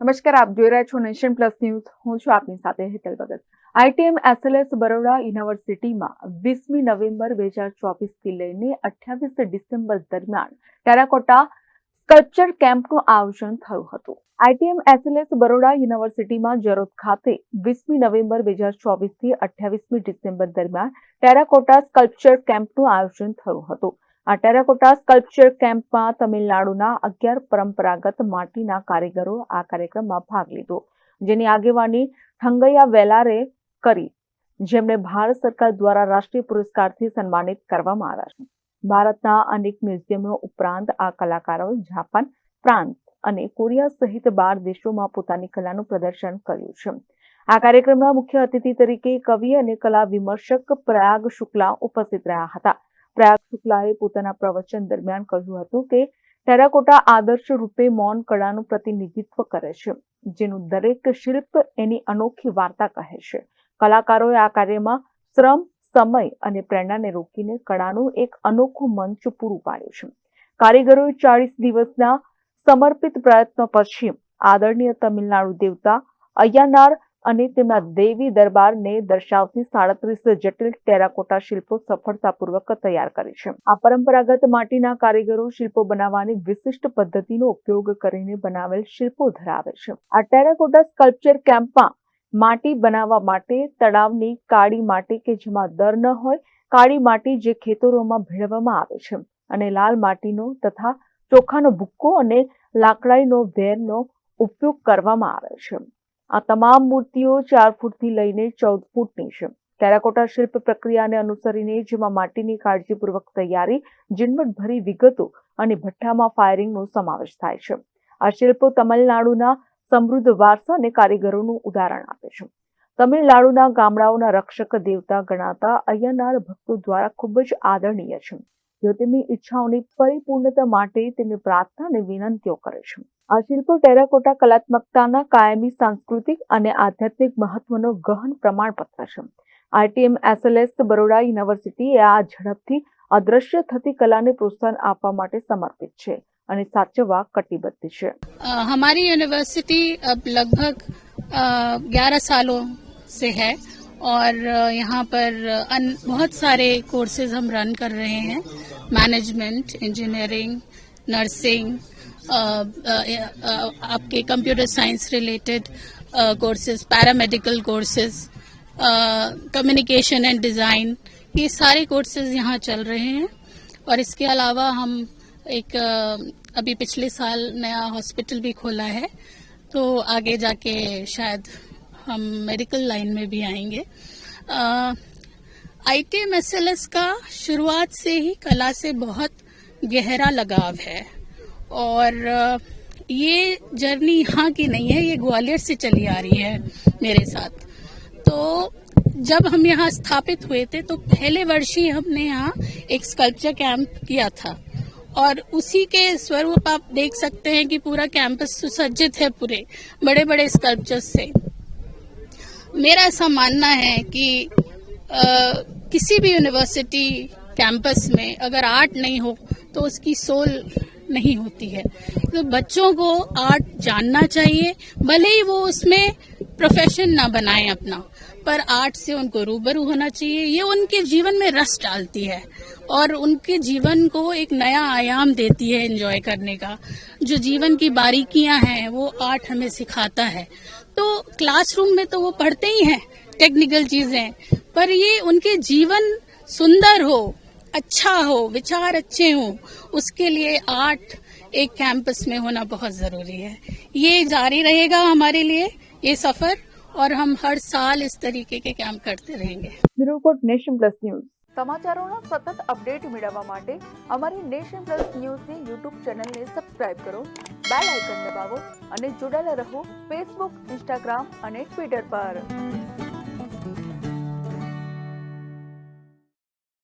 નમસ્કાર, આપ જોઈ રહ્યા છો નેશન પ્લસ ન્યૂઝ. હું છું આપની સાથે હેતલ ભગત. આઈટીએમ, એસએલએસ, બરોડા યુનિવર્સિટીમાં વીસમી નવેમ્બર બે હજાર ચોવીસથી લઈને અઠ્યાવીસ ડિસેમ્બર દરમિયાન ટેરાકોટા સ્કલ્પચર કેમ્પનું આયોજન થયું હતું. આઈટીએમ, એસએલએસ, બરોડા યુનિવર્સિટીમાં જરોદ ખાતે વીસમી નવેમ્બર બે હજાર ચોવીસથી અઠ્યાવીસમી ડિસેમ્બર દરમિયાન ટેરાકોટા સ્કલ્પચર કેમ્પનું આયોજન થયું હતું. આ ટેરાકોટા સ્કલ્પચર કેમ્પમાં તમિલનાડુના અગિયાર પરંપરાગત માટીના કારીગરો આ કાર્યક્રમમાં ભાગ લીધો, જેની આગેવાની ઠંગૈયા વેલારે કરી, જેમને ભારત સરકાર દ્વારા રાષ્ટ્રીય પુરસ્કારથી સન્માનિત કરવામાં આવ્યા છે. ભારતના અનેક મ્યુઝિયમો ઉપરાંત આ કલાકારો જાપાન, ફ્રાન્સ અને કોરિયા સહિત બાર દેશોમાં પોતાની કલાનું પ્રદર્શન કર્યું છે. આ કાર્યક્રમના મુખ્ય અતિથિ તરીકે કવિ અને કલા વિમર્શક પ્રયાગ શુક્લા ઉપસ્થિત રહ્યા હતા. પ્રયાગ શુક્લાએ પોતાના પ્રવચન દરમિયાન કહ્યું હતું કે ટેરાકોટા આદર્શ રૂપે મૌન કળાનું પ્રતિનિધિત્વ કરે છે, જેનું દરેક શિલ્પ એની અનોખી વાર્તા કહે છે. કલાકારોએ આ કાર્યમાં શ્રમ, સમય અને પ્રેરણાને રોકીને કળાનું એક અનોખું મંચ પૂરું પાડ્યું છે. કારીગરોએ ચાળીસ દિવસના સમર્પિત પ્રયત્નો પછી આદરણીય તમિલનાડુ દેવતા અય્યાનાર અને તેમના દેવી દરબારને દર્શાવતી સાડત્રીસ જટિલ ટેરાકોટા શિલ્પો સફળતાપૂર્વક તૈયાર કરી છે. આ પરંપરાગત માટીના કારીગરો શિલ્પો બનાવવાની વિશિષ્ટ પદ્ધતિનો ઉપયોગ કરીને બનાવેલ શિલ્પો ધરાવે છે. આ ટેરાકોટા સ્કલ્પચર કેમ્પમાં માટી બનાવવા માટે તળાવની કાળી માટી કે જેમાં દર ન હોય, કાળી માટી જે ખેતરોમાં ભેળવવામાં આવે છે અને લાલ માટીનો તથા ચોખાનો ભૂક્કો અને લાકડાઈનો વેરનો ઉપયોગ કરવામાં આવે છે. આ તમામ મૂર્તિઓ ચાર ફૂટથી લઈને ચૌદ ફૂટની છે. ટેરાકોટા શિલ્પ પ્રક્રિયાને અનુસરીને જેમાં માટીની કાળજીપૂર્વક તૈયારી, ઝીણવટભરી વિગતો અને ભઠ્ઠામાં ફાયરિંગનો સમાવેશ થાય છે. આ શિલ્પો તમિલનાડુના સમૃદ્ધ વારસા અને કારીગરોનું ઉદાહરણ આપે છે. તમિલનાડુના ગામડાઓના રક્ષક દેવતા ગણાતા અય્યનાર ભક્તો દ્વારા ખૂબ જ આદરણીય છે. જેઓ તેમની ઈચ્છાઓની પરિપૂર્ણતા માટે તેમની પ્રાર્થના અને વિનંતીઓ કરે છે આ શિલ્પો ટેરાકોટા કલાત્મકતાના કાયમી સાંસ્કૃતિક અને આધ્યાત્મિક મહત્વનો ગહન પ્રમાણપત્ર છે આઈટીએમ એસએલએસ બરોડા યુનિવર્સિટી આ ઝડપથી અદ્રશ્ય થતી કલાને પ્રોત્સાહન આપવા માટે સમર્પિત છે અને સાચવવા કટિબદ્ધ છે अ, हमारी यूनिवर्सिटी अब लगभग ग्यारह सालों से है और अ, यहाँ पर अन, बहुत सारे कोर्सेज हम रन कर रहे हैं मैनेजमेंट इंजीनियरिंग नर्सिंग आपके computer science related courses paramedical courses communication and design ये सारे कोर्सेज यहाँ चल रहे हैं। और इसके अलावा हम एक अ, अभी पिछले साल नया हॉस्पिटल भी खोला है। तो आगे जाके शायद हम मेडिकल लाइन में भी आएँगे। I T M S L S का शुरुआत से ही कला से बहुत गहरा लगाव है। और ये जर्नी यहाँ की नहीं है, ये ग्वालियर से चली आ रही है मेरे साथ। तो जब हम यहाँ स्थापित हुए थे तो पहले वर्ष ही हमने यहाँ एक स्कल्पचर कैंप किया था। और उसी के स्वरूप आप देख सकते हैं कि पूरा कैंपस सुसज्जित है पूरे बड़े बड़े स्कल्पचर्स से। मेरा ऐसा मानना है कि किसी भी यूनिवर्सिटी कैंपस में अगर आर्ट नहीं हो तो उसकी सोल नहीं होती है। तो बच्चों को आर्ट जानना चाहिए, भले ही वो उसमें प्रोफेशन ना बनाए अपना, पर आर्ट से उनको रूबरू होना चाहिए। ये उनके जीवन में रस डालती है, और उनके जीवन को एक नया आयाम देती है एंजॉय करने का। जो जीवन की बारीकियाँ हैं, वो आर्ट हमें सिखाता है। तो क्लासरूम में तो वो पढ़ते ही हैं टेक्निकल चीज़ें। पर ये उनके जीवन सुंदर हो अच्छा हो विचार अच्छे हो उसके लिए आर्ट एक कैंपस में होना बहुत जरूरी है ये जारी रहेगा हमारे लिए ये सफर और हम हर साल इस तरीके के कैंप करते रहेंगे bureau report nation plus news સમાચારોના સતત અપડેટ મેળવવા માટે અમારી નેશન પ્લસ ન્યૂઝની યુટ્યુબ ચેનલને સબસ્ક્રાઇબ કરો બેલ આઇકન દબાવો અને જોડાયેલા રહો ફેસબુક ઇન્સ્ટાગ્રામ અને ટ્વિટર પર